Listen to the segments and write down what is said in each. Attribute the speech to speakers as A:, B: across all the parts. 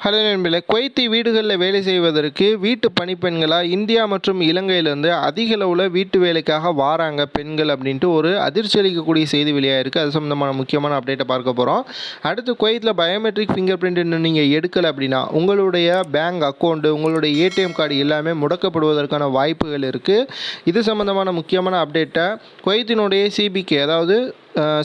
A: Hello நண்பர்களே Kuwaiti வீடுகளில் வேலை செய்வதற்கு வீட்டு பணிப்பெண்களாக இந்தியா மற்றும் இலங்கையிலேருந்து அதிக அளவில் வீட்டு வேலைக்காக வாராங்க பெண்கள் அப்படின்ட்டு ஒரு அதிர்ச்சி அளிக்கக்கூடிய செய்தி வெளியாக இருக்குது அது சம்மந்தமான முக்கியமான அப்டேட்டை பார்க்க போகிறோம் அடுத்து குவைத்தில் பயோமெட்ரிக் ஃபிங்கர் பிரிண்ட் இன்னும் நீங்கள் எடுக்கலை அப்படின்னா உங்களுடைய பேங்க் அக்கௌண்ட்டு உங்களுடைய ஏடிஎம் கார்டு எல்லாமே முடக்கப்படுவதற்கான வாய்ப்புகள் இருக்குது இது சம்மந்தமான முக்கியமான அப்டேட்டை குவைத்தினுடைய சிபிகே அதாவது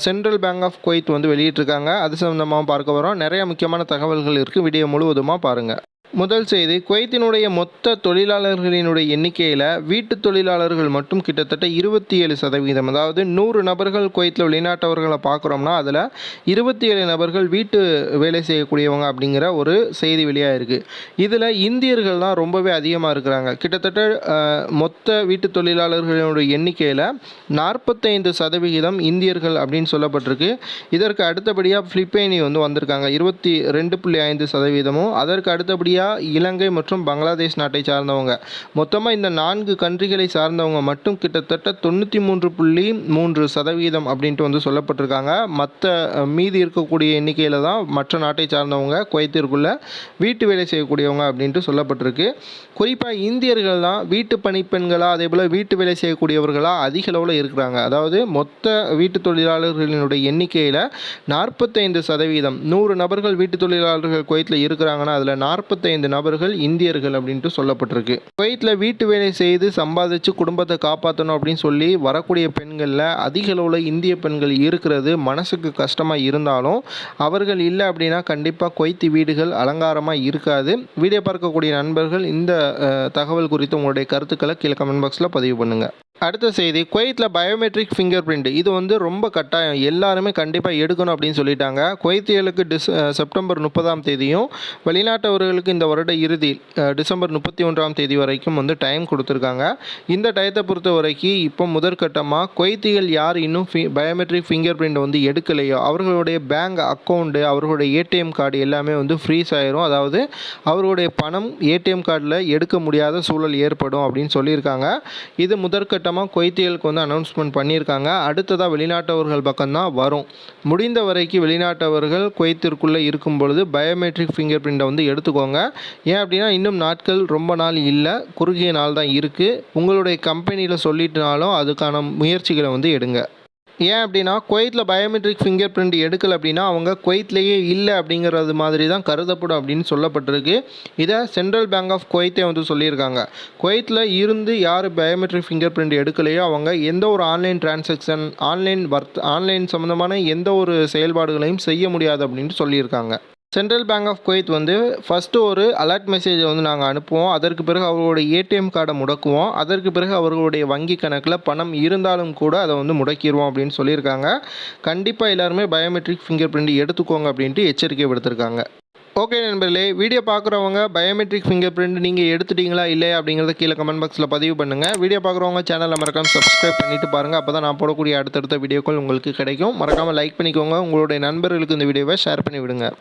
A: சென்ட்ரல் பேங்க் ஆஃப் குவைத் வந்து வெளியிட்டிருக்காங்க. அது சம்மந்தமாக பார்க்க வரோம். நிறைய முக்கியமான தகவல்கள் இருக்குது வீடியோ முழுவதுமாக பாருங்கள் முதல் செய்தி குவைத்தினுடைய மொத்த தொழிலாளர்களினுடைய எண்ணிக்கையில் வீட்டு தொழிலாளர்கள் மட்டும் கிட்டத்தட்ட இருபத்தி ஏழு சதவீதம். அதாவது நூறு நபர்கள் குவைத்தில் வெளிநாட்டவர்களை பார்க்குறோம்னா அதில் இருபத்தி ஏழு நபர்கள் வீட்டு வேலை செய்யக்கூடியவங்க அப்படிங்கிற ஒரு செய்தி வெளியாக இருக்குது இதில் இந்தியர்கள் தான் ரொம்பவே அதிகமாக இருக்கிறாங்க. கிட்டத்தட்ட மொத்த வீட்டு தொழிலாளர்களுடைய எண்ணிக்கையில் நாற்பத்தைந்து சதவிகிதம் இந்தியர்கள் அப்படின்னு சொல்லப்பட்டிருக்கு. இதற்கு அடுத்தபடியாக பிலிப்பைனி வந்து வந்திருக்காங்க. இருபத்தி ரெண்டு புள்ளி ஐந்து சதவீதமும். அதற்கு அடுத்தபடியாக இலங்கை மற்றும் பங்களாதேஷ் நாட்டை சார்ந்தவங்க. மொத்தமாக இந்த நான்கு கண்ட்ரிகளை சார்ந்தவங்க மட்டும் கிட்டத்தட்ட தொண்ணூற்றி மூன்று புள்ளி மூன்று சதவீதம் அப்படின்ட்டு வந்து சொல்லப்பட்டிருக்காங்க. மற்ற மீதி இருக்கக்கூடிய எண்ணிக்கையில் தான் மற்ற நாட்டை சார்ந்தவங்க குவைத்திற்குள்ள வீட்டு வேலை செய்யக்கூடியவங்க அப்படின்ட்டு சொல்லப்பட்டிருக்கு. குறிப்பாக இந்தியர்கள் தான் வீட்டு பணிப்பெண்களாக அதே போல் வீட்டு வேலை செய்யக்கூடியவர்களாக அதிக அளவில் இருக்கிறாங்க. அதாவது மொத்த வீட்டு தொழிலாளர்களினுடைய எண்ணிக்கையில் நாற்பத்தைந்து சதவீதம். நூறு நபர்கள் வீட்டு தொழிலாளர்கள் குவைத்தில் இருக்கிறாங்கன்னா அதில் நாற்பத்தைந்து நபர்கள் இந்தியர்கள் அப்படின்ட்டு சொல்லப்பட்டிருக்கு. குவைத்தில் வீட்டு வேலை செய்து சம்பாதிச்சு குடும்பத்தை காப்பாற்றணும் அப்படின்னு சொல்லி வரக்கூடிய பெண்களில் அதிக அளவில் இந்திய பெண்கள் இருக்கிறது மனசுக்கு கஷ்டமாக இருந்தாலும் அவர்கள் இல்லை அப்படின்னா கண்டிப்பாக குவைத்தி வீடுகள் அலங்காரமாக இருக்காது. வீடியோ பார்க்கக்கூடிய நண்பர்கள் இந்த தகவல் குறித்து உங்களுடைய கருத்துக்களை கீழே கமெண்ட் பாக்ஸில் பதிவு பண்ணுங்கள் அடுத்த செய்தி குவைத்தில் பயோமெட்ரிக் ஃபிங்கர் பிரிண்ட் இது வந்து ரொம்ப கட்டாயம். எல்லாருமே கண்டிப்பாக எடுக்கணும் அப்படின்னு சொல்லிட்டாங்க. குவைத்தியலுக்கு டிஸ் செப்டம்பர் முப்பதாம் தேதியும் வெளிநாட்டவர்களுக்கு இந்த வருட இறுதி டிசம்பர் முப்பத்தி ஒன்றாம் தேதி வரைக்கும் வந்து டைம் கொடுத்துருக்காங்க. இந்த டயத்தை பொறுத்த வரைக்கும் இப்போ முதற்கட்டமாக குவைத்திகள் யார் இன்னும் ஃபி பயோமெட்ரிக் ஃபிங்கர் பிரிண்ட் வந்து எடுக்கலையோ அவர்களுடைய பேங்க் அக்கௌண்ட்டு அவர்களுடைய ஏடிஎம் கார்டு எல்லாமே வந்து ஃப்ரீஸ் ஆயிரும். அதாவது அவர்களுடைய பணம் ஏடிஎம் கார்டில் எடுக்க முடியாத சூழல் ஏற்படும் அப்படின்னு சொல்லியிருக்காங்க. இது முதற்கட்டமாக குவைத்தியலுக்கு வந்து அனௌன்ஸ்மெண்ட் பண்ணியிருக்காங்க. அடுத்ததாக வெளிநாட்டவர்கள் பக்கம்தான் வரும். முடிந்த வரைக்கும் வெளிநாட்டவர்கள் குவைத்திற்குள்ளே இருக்கும் பொழுது பயோமெட்ரிக் ஃபிங்கர் பிரிண்ட்டை வந்து எடுத்துக்கோங்க. ஏன் அப்படின்னா இன்னும் நாட்கள் ரொம்ப நாள் இல்லை. குறுகிய நாள் தான் இருக்குது உங்களுடைய கம்பெனியில் சொல்லிட்டுனாலும் அதுக்கான முயற்சிகளை வந்து எடுங்க. ஏன் அப்படின்னா குவைத்தில் பயோமெட்ரிக் ஃபிங்கர் பிரிண்ட் எடுக்கல அப்படின்னா அவங்க குவைத்லேயே இல்லை அப்படிங்கிறது மாதிரி தான் கருதப்படும் அப்படின்னு சொல்லப்பட்டிருக்கு. இதை சென்ட்ரல் பேங்க் ஆஃப் குவைத்தே வந்து சொல்லியிருக்காங்க. குவைத்தில் இருந்து யார் பயோமெட்ரிக் ஃபிங்கர் பிரிண்ட் எடுக்கலையோ அவங்க எந்த ஒரு online transaction online worth online சம்மந்தமான எந்த ஒரு செயல்பாடுகளையும் செய்ய முடியாது அப்படின்ட்டு சொல்லியிருக்காங்க. சென்ட்ரல் பேங்க் ஆஃப் குவைத் வந்து ஃபஸ்ட்டு ஒரு அலர்ட் மெசேஜை வந்து நாங்கள் அனுப்புவோம். அதற்கு பிறகு அவர்களுடைய ஏடிஎம் கார்டை முடக்குவோம். அதற்கு பிறகு அவர்களுடைய வங்கி கணக்கில் பணம் இருந்தாலும் கூட அதை வந்து முடக்கிடுவோம் அப்படின்னு சொல்லியிருக்காங்க. கண்டிப்பாக எல்லாருமே பயோமெட்ரிக் ஃபிங்கர் பிரிண்ட் எடுத்துக்கோங்க அப்படின்ட்டு எச்சரிக்கை விடுத்திருக்காங்க. ஓகே நண்பர்களே வீடியோ பார்க்குறவங்க பயோமெட்ரிக் ஃபிங்கர் பிரிண்ட் நீங்கள் எடுத்துட்டீங்களா இல்லையா அப்படிங்கிறத கீழே கமெண்ட் பாக்ஸில் பதிவு பண்ணுங்கள் வீடியோ பார்க்குறவங்க சேனலை மறக்காமல் சப்ஸ்கிரைப் பண்ணிவிட்டு பாருங்கள் அப்போ தான் நான் போடக்கூடிய அடுத்தடுத்த வீடியோக்கள் உங்களுக்கு கிடைக்கும். மறக்காமல் லைக் பண்ணிக்கோங்க. உங்களுடைய நண்பர்களுக்கு இந்த வீடியோவை ஷேர் பண்ணி விடுங்க